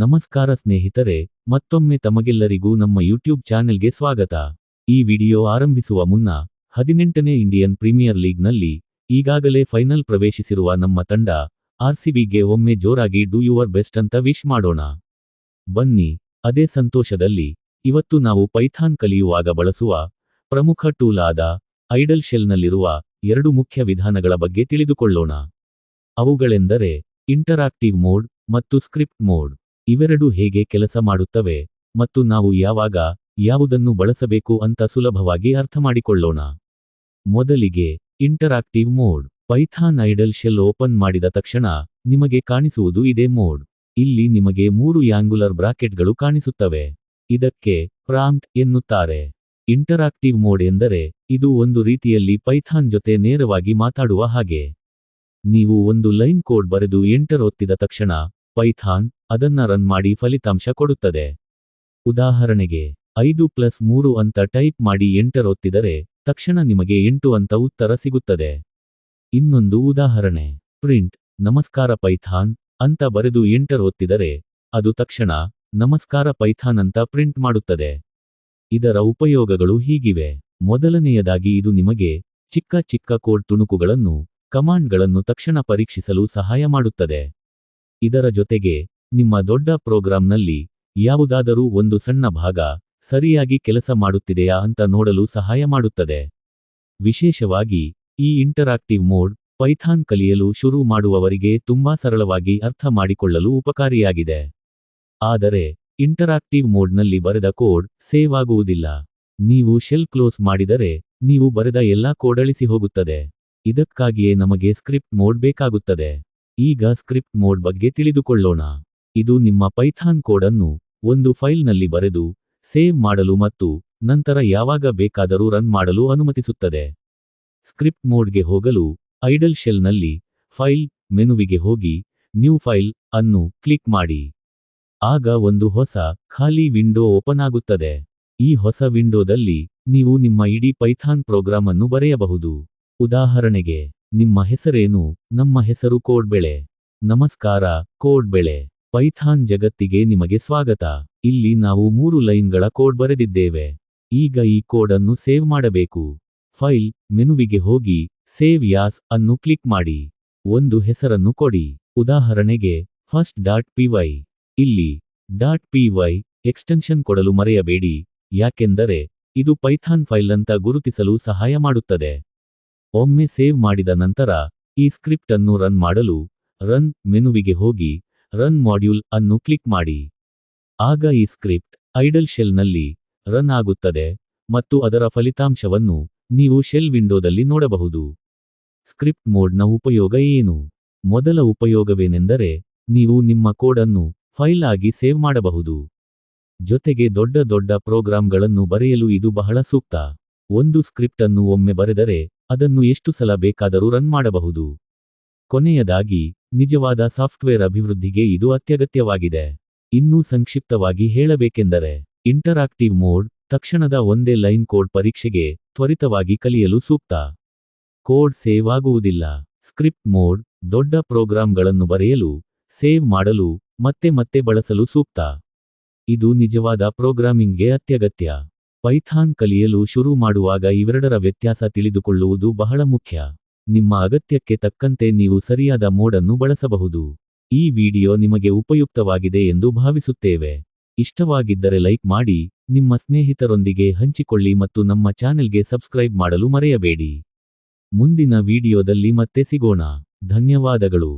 ನಮಸ್ಕಾರ ಸ್ನೇಹಿತರೆ, ಮತ್ತೊಮ್ಮೆ ತಮಗೆಲ್ಲರಿಗೂ ನಮ್ಮ ಯೂಟ್ಯೂಬ್ ಚಾನೆಲ್ಗೆ ಸ್ವಾಗತ. ಈ ವಿಡಿಯೋ ಆರಂಭಿಸುವ ಮುನ್ನ, ಹದಿನೆಂಟನೇ ಇಂಡಿಯನ್ ಪ್ರೀಮಿಯರ್ ಲೀಗ್ನಲ್ಲಿ, ಈಗಾಗಲೇ ಫೈನಲ್ ಪ್ರವೇಶಿಸಿರುವ ನಮ್ಮ ತಂಡ ಆರ್ಸಿಬಿಗೆ ಒಮ್ಮೆ ಜೋರಾಗಿ ಡೂ ಯುವರ್ ಬೆಸ್ಟ್ ಅಂತ ವಿಶ್ ಮಾಡೋಣ. ಬನ್ನಿ, ಅದೇ ಸಂತೋಷದಲ್ಲಿ, ಇವತ್ತು ನಾವು ಪೈಥಾನ್ ಕಲಿಯುವಾಗ ಬಳಸುವ, ಪ್ರಮುಖ ಟೂಲ್ ಆದ, ಐಡಲ್ ಶೆಲ್ನಲ್ಲಿರುವ, ಎರಡು ಮುಖ್ಯ ವಿಧಾನಗಳ ಬಗ್ಗೆ ತಿಳಿದುಕೊಳ್ಳೋಣ. ಅವುಗಳೆಂದರೆ, ಇಂಟರಾಕ್ಟಿವ್ ಮೋಡ್ ಮತ್ತು ಸ್ಕ್ರಿಪ್ಟ್ ಮೋಡ್. ಇವೆರಡು ಹೇಗೆ ಕೆಲಸ ಮಾಡುತ್ತವೆ ಮತ್ತು ನಾವು ಯಾವಾಗ ಯಾವುದನ್ನು ಬಳಸಬೇಕು ಅಂತ ಸುಲಭವಾಗಿ ಅರ್ಥಮಾಡಿಕೊಳ್ಳೋಣ. ಮೊದಲಿಗೆ interactive mode. Python IDLE shell open ಮಾಡಿದ ತಕ್ಷಣ ನಿಮಗೆ ಕಾಣಿಸುವುದು ಇದೇ ಮೋಡ್. ಇಲ್ಲಿ ನಿಮಗೆ ಮೂರು ಯಾಂಗುಲರ್ ಬ್ರಾಕೆಟ್ಗಳು ಕಾಣಿಸುತ್ತವೆ. ಇದಕ್ಕೆ ಪ್ರಾಂಪ್ಟ್ ಎನ್ನುತ್ತಾರೆ. ಇಂಟರಾಕ್ಟಿವ್ ಮೋಡ್ ಎಂದರೆ ಇದು ಒಂದು ರೀತಿಯಲ್ಲಿ ಪೈಥಾನ್ ಜೊತೆ ನೇರವಾಗಿ ಮಾತಾಡುವ ಹಾಗೆ. ನೀವು ಒಂದು ಲೈನ್ ಕೋಡ್ ಬರೆದು ಎಂಟರ್ ಒತ್ತಿದ ತಕ್ಷಣ ಪೈಥಾನ್ ಅದನ್ನ ರನ್ ಮಾಡಿ ಫಲಿತಾಂಶ ಕೊಡುತ್ತದೆ. ಉದಾಹರಣೆಗೆ, ಐದು ಪ್ಲಸ್ ಮೂರು ಅಂತ ಟೈಪ್ ಮಾಡಿ ಎಂಟರ್ ಒತ್ತಿದರೆ ತಕ್ಷಣ ನಿಮಗೆ ಎಂಟು ಅಂತ ಉತ್ತರ ಸಿಗುತ್ತದೆ. ಇನ್ನೊಂದು ಉದಾಹರಣೆ, ಪ್ರಿಂಟ್, ನಮಸ್ಕಾರ ಪೈಥಾನ್ ಅಂತ ಬರೆದು ಎಂಟರ್ ಒತ್ತಿದರೆ ಅದು ತಕ್ಷಣ ನಮಸ್ಕಾರ ಪೈಥಾನ್ ಅಂತ ಪ್ರಿಂಟ್ ಮಾಡುತ್ತದೆ. ಇದರ ಉಪಯೋಗಗಳು ಹೀಗಿವೆ. ಮೊದಲನೆಯದಾಗಿ ಇದು ನಿಮಗೆ ಚಿಕ್ಕ ಚಿಕ್ಕ ಕೋಡ್ ತುಣುಕುಗಳನ್ನು, ಕಮಾಂಡ್ಗಳನ್ನು ತಕ್ಷಣ ಪರೀಕ್ಷಿಸಲು ಸಹಾಯ ಮಾಡುತ್ತದೆ. ಇದರ ಜೊತೆಗೆ, ನಿಮ್ಮ ದೊಡ್ಡ ಪ್ರೋಗ್ರಾಂನಲ್ಲಿ ಯಾವುದಾದರೂ ಒಂದು ಸಣ್ಣ ಭಾಗ ಸರಿಯಾಗಿ ಕೆಲಸ ಮಾಡುತ್ತಿದೆಯಾ ಅಂತ ನೋಡಲು ಸಹಾಯ ಮಾಡುತ್ತದೆ. ವಿಶೇಷವಾಗಿ, ಈ ಇಂಟರಾಕ್ಟಿವ್ ಮೋಡ್ ಪೈಥಾನ್ ಕಲಿಯಲು ಶುರು ಮಾಡುವವರಿಗೆ ತುಂಬಾ ಸರಳವಾಗಿ ಅರ್ಥ ಮಾಡಿಕೊಳ್ಳಲು ಉಪಕಾರಿಯಾಗಿದೆ. ಆದರೆ ಇಂಟರಾಕ್ಟಿವ್ ಮೋಡ್ನಲ್ಲಿ ಬರೆದ ಕೋಡ್ ಸೇವ್ ಆಗುವುದಿಲ್ಲ. ನೀವು ಶೆಲ್ ಕ್ಲೋಸ್ ಮಾಡಿದರೆ, ನೀವು ಬರೆದ ಎಲ್ಲಾ ಕೋಡ್ ಅಳಿಸಿ ಹೋಗುತ್ತದೆ. ಇದಕ್ಕಾಗಿಯೇ ನಮಗೆ ಸ್ಕ್ರಿಪ್ಟ್ ಮೋಡ್ ಬೇಕಾಗುತ್ತದೆ. ಈಗ ಸ್ಕ್ರಿಪ್ಟ್ ಮೋಡ್ ಬಗ್ಗೆ ತಿಳಿದುಕೊಳ್ಳೋಣ. ಇದು ನಿಮ್ಮ ಪೈಥಾನ್ ಕೋಡ್ ಅನ್ನು ಒಂದು ಫೈಲ್ನಲ್ಲಿ ಬರೆದು, ಸೇವ್ ಮಾಡಲು ಮತ್ತು ನಂತರ ಯಾವಾಗ ಬೇಕಾದರೂ ರನ್ ಮಾಡಲು ಅನುಮತಿಸುತ್ತದೆ. ಸ್ಕ್ರಿಪ್ಟ್ ಮೋಡ್ಗೆ ಹೋಗಲು ಐಡಲ್ ಶೆಲ್ನಲ್ಲಿ ಫೈಲ್ ಮೆನುವಿಗೆ ಹೋಗಿ, ನ್ಯೂ ಫೈಲ್ ಅನ್ನು ಕ್ಲಿಕ್ ಮಾಡಿ. ಆಗ ಒಂದು ಹೊಸ ಖಾಲಿ ವಿಂಡೋ ಓಪನ್ ಆಗುತ್ತದೆ. ಈ ಹೊಸ ವಿಂಡೋದಲ್ಲಿ ನೀವು ನಿಮ್ಮ ಇಡೀ ಪೈಥಾನ್ ಪ್ರೋಗ್ರಾಂ ಅನ್ನು ಬರೆಯಬಹುದು. ಉದಾಹರಣೆಗೆ ನಿಮ್ಮ ಹೆಸರೇನು? ನಮ್ಮ ಹೆಸರು ಕೋಡ್ ಬೆಳೆ ನಮಸ್ಕಾರ ಕೋಡ್ ಬೆಳೆ ಪೈಥಾನ್ ಜಗತ್ತಿಗೆ ನಿಮಗೆ ಸ್ವಾಗತ. ಇಲ್ಲಿ ನಾವು ಮೂರು ಲೈನ್ಗಳ ಕೋಡ್ ಬರೆದಿದ್ದೇವೆ. ಈಗ ಈ ಕೋಡ್ ಅನ್ನು ಸೇವ್ ಮಾಡಬೇಕು. ಫೈಲ್, ಮೆನುವಿಗೆ ಹೋಗಿ, ಸೇವ್ ಯಾಸ್ ಅನ್ನು ಕ್ಲಿಕ್ ಮಾಡಿ. ಒಂದು ಹೆಸರನ್ನು ಕೊಡಿ. ಉದಾಹರಣೆಗೆ ಫಸ್ಟ್ ಡಾಟ್ ಪಿವೈ ಇಲ್ಲಿ ಡಾಟ್ ಪಿವೈ ಎಕ್ಸ್ಟೆನ್ಷನ್ ಕೊಡಲು ಮರೆಯಬೇಡಿ. ಯಾಕೆಂದರೆ, ಇದು ಪೈಥಾನ್ ಫೈಲ್ ಅಂತ ಗುರುತಿಸಲು ಸಹಾಯ ಮಾಡುತ್ತದೆ. ಒಮ್ಮೆ ಸೇವ್ ಮಾಡಿದ ನಂತರ ಈ ಸ್ಕ್ರಿಪ್ಟ್ ಅನ್ನು ರನ್ ಮಾಡಲು ರನ್ ಮೆನುವಿಗೆ ಹೋಗಿ ರನ್ ಮಾಡ್ಯೂಲ್ ಅನ್ನು ಕ್ಲಿಕ್ ಮಾಡಿ. ಆಗ ಈ ಸ್ಕ್ರಿಪ್ಟ್ ಐಡಲ್ ಶೆಲ್ನಲ್ಲಿ ರನ್ ಆಗುತ್ತದೆ ಮತ್ತು ಅದರ ಫಲಿತಾಂಶವನ್ನು ನೀವು ಶೆಲ್ ವಿಂಡೋದಲ್ಲಿ ನೋಡಬಹುದು. ಸ್ಕ್ರಿಪ್ಟ್ ಮೋಡ್ನ ಉಪಯೋಗ ಏನು? ಮೊದಲ ಉಪಯೋಗವೇನೆಂದರೆ ನೀವು ನಿಮ್ಮ ಕೋಡ್ ಅನ್ನು ಫೈಲ್ ಆಗಿ ಸೇವ್ ಮಾಡಬಹುದು. ಜೊತೆಗೆ ದೊಡ್ಡ ದೊಡ್ಡ ಪ್ರೋಗ್ರಾಂಗಳನ್ನು ಬರೆಯಲು ಇದು ಬಹಳ ಸೂಕ್ತ. ಒಂದು ಸ್ಕ್ರಿಪ್ಟ್ ಅನ್ನು ಒಮ್ಮೆ ಬರೆದರೆ ಅದನ್ನು ಎಷ್ಟು ಸಲ ಬೇಕಾದರೂ ರನ್ ಮಾಡಬಹುದು? ಕೊನೆಯದಾಗಿ, ನಿಜವಾದ ಸಾಫ್ಟ್ವೇರ್ ಅಭಿವೃದ್ಧಿಗೆ ಇದು ಅತ್ಯಗತ್ಯವಾಗಿದೆ. ಇನ್ನೂ ಸಂಕ್ಷಿಪ್ತವಾಗಿ ಹೇಳಬೇಕೆಂದರೆ, ಇಂಟರಾಕ್ಟಿವ್ ಮೋಡ್, ತಕ್ಷಣದ ಒಂದೇ ಲೈನ್ ಕೋಡ್ ಪರೀಕ್ಷೆಗೆ ತ್ವರಿತವಾಗಿ ಕಲಿಯಲು ಸೂಕ್ತ. ಕೋಡ್ ಸೇವ್ ಆಗುವುದಿಲ್ಲ. ಸ್ಕ್ರಿಪ್ಟ್ ಮೋಡ್, ದೊಡ್ಡ ಪ್ರೋಗ್ರಾಂಗಳನ್ನು ಬರೆಯಲು, ಸೇವ್ ಮಾಡಲು, ಮತ್ತೆ ಮತ್ತೆ ಬಳಸಲು ಸೂಕ್ತ. ಇದು ನಿಜವಾದ ಪ್ರೋಗ್ರಾಮಿಂಗ್ಗೆ ಅತ್ಯಗತ್ಯ. ಪೈಥಾನ್ ಕಲಿಯಲು ಶುರು ಮಾಡುವಾಗ ಇವೆರಡರ ವ್ಯತ್ಯಾಸ ತಿಳಿದುಕೊಳ್ಳುವುದು ಬಹಳ ಮುಖ್ಯ. ನಿಮ್ಮ ಅಗತ್ಯಕ್ಕೆ ತಕ್ಕಂತೆ ನೀವು ಸರಿಯಾದ ಮೋಡನ್ನು ಬಳಸಬಹುದು. ಈ ವಿಡಿಯೋ ನಿಮಗೆ ಉಪಯುಕ್ತವಾಗಿದೆ ಎಂದು ಭಾವಿಸುತ್ತೇವೆ. ಇಷ್ಟವಾಗಿದ್ದರೆ ಲೈಕ್ ಮಾಡಿ, ನಿಮ್ಮ ಸ್ನೇಹಿತರೊಂದಿಗೆ ಹಂಚಿಕೊಳ್ಳಿ ಮತ್ತು ನಮ್ಮ ಚಾನೆಲ್ಗೆ ಸಬ್ಸ್ಕ್ರೈಬ್ ಮಾಡಲು ಮರೆಯಬೇಡಿ. ಮುಂದಿನ ವಿಡಿಯೋದಲ್ಲಿ ಮತ್ತೆ ಸಿಗೋಣ. ಧನ್ಯವಾದಗಳು.